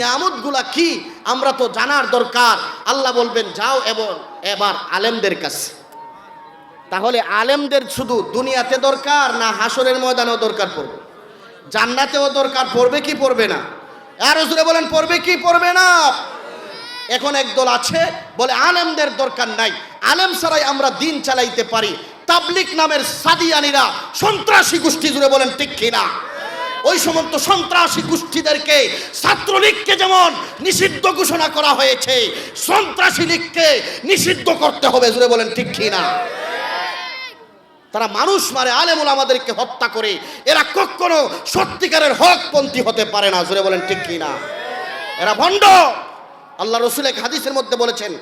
নিয়ামতগুলা কি? আমরা তো জানার দরকার। আল্লাহ বলবেন, যাও এবং এবার আলেমদের কাছে। তাহলে আলেমদের শুধু দুনিয়াতে দরকার না হাসরের ময়দানেও দরকার পড়বে? জান্নাতেও দরকার পড়বে কি পড়বে না? আর হুজুরে বলেন, পড়বে কি পড়বে না? এখন একদল আছে, বলে, আলেমদের দরকার নাই। আলেম ছাড়াই আমরা দিন চালাইতে পারি। তাবলিক নামের সাদিয়ানিরা সন্ত্রাসী গোষ্ঠী জুড়ে বলেন, ঠিক কিনা? ওই সমস্ত সন্ত্রাসী গোষ্ঠীদেরকে, ছাত্রলীগকে যেমন নিষিদ্ধ ঘোষণা করা হয়েছে, সন্ত্রাসী লীগকে নিষিদ্ধ করতে হবে জুড়ে বলেন ঠিক কিনা? তারা মানুষ মারে, আলেমুল আমাদেরকে হত্যা করে। এরা কখনো সত্যিকারের হকপন্থী হতে পারে না জুড়ে বলেন ঠিক কিনা? এরা ভণ্ড। আল্লাহ রসুল এক হাদিসের মধ্যে বলেছেন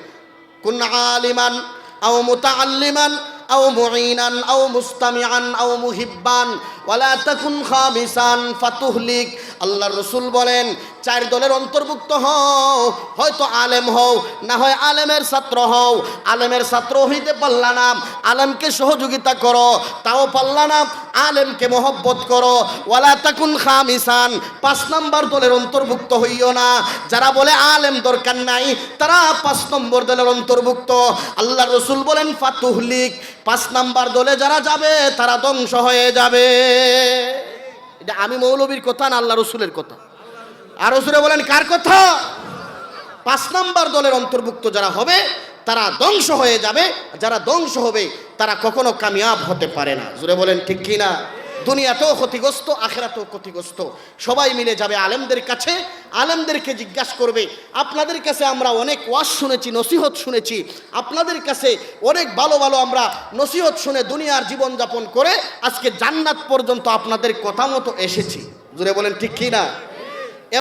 কুন আলিমান আও মুতাআল্লিমান আও معينا أو مستمعا أو মুহিব্বান ولا تكن خامسا فتهلك আল্লাহ الرسول বলেন চার দলের অন্তর্ভুক্ত হও। হয়তো আলেম হও, না হয় আলেমের ছাত্র হও। আলেমের ছাত্র হইতে পারলা না। আলেমকে সহযোগিতা করো, তাও পারলা না। আলেমকে মহব্বত করো। ওয়ালা তাকুন খামিসান, পাঁচ নাম্বার দলের অন্তর্ভুক্ত হইও না। যারা বলে আলেম দরকার নাই, তারা পাঁচ নম্বর দলের অন্তর্ভুক্ত। আল্লাহ রসুল বলেন ফাতুহলিক পাঁচ নাম্বার দলে যারা যাবে, তারা ধ্বংস হয়ে যাবে। এটা আমি মৌলবীর কথা না, আল্লাহ রসুলের কথা। আর রসুলে বলেন, কার কথা? পাঁচ নাম্বার দলের অন্তর্ভুক্ত যারা হবে, তারা ধ্বংস হয়ে যাবে। যারা ধ্বংস হবে, তারা কখনো কামিয়াব হতে পারে না। জুড়ে বলেন, ঠিক কি না দুনিয়াতেও ক্ষতিগ্রস্ত, আখেরাতেও ক্ষতিগ্রস্ত। সবাই মিলে যাবে আলেমদের কাছে, আলেমদেরকে জিজ্ঞাসা করবে, আপনাদের কাছে আমরা অনেক ওয়াশ শুনেছি, নসিহত শুনেছি। আপনাদের কাছে অনেক ভালো ভালো আমরা নসিহত শুনে দুনিয়ার জীবনযাপন করে আজকে জান্নাত পর্যন্ত আপনাদের কথা মতো এসেছি। জুড়ে বলেন, ঠিক কি না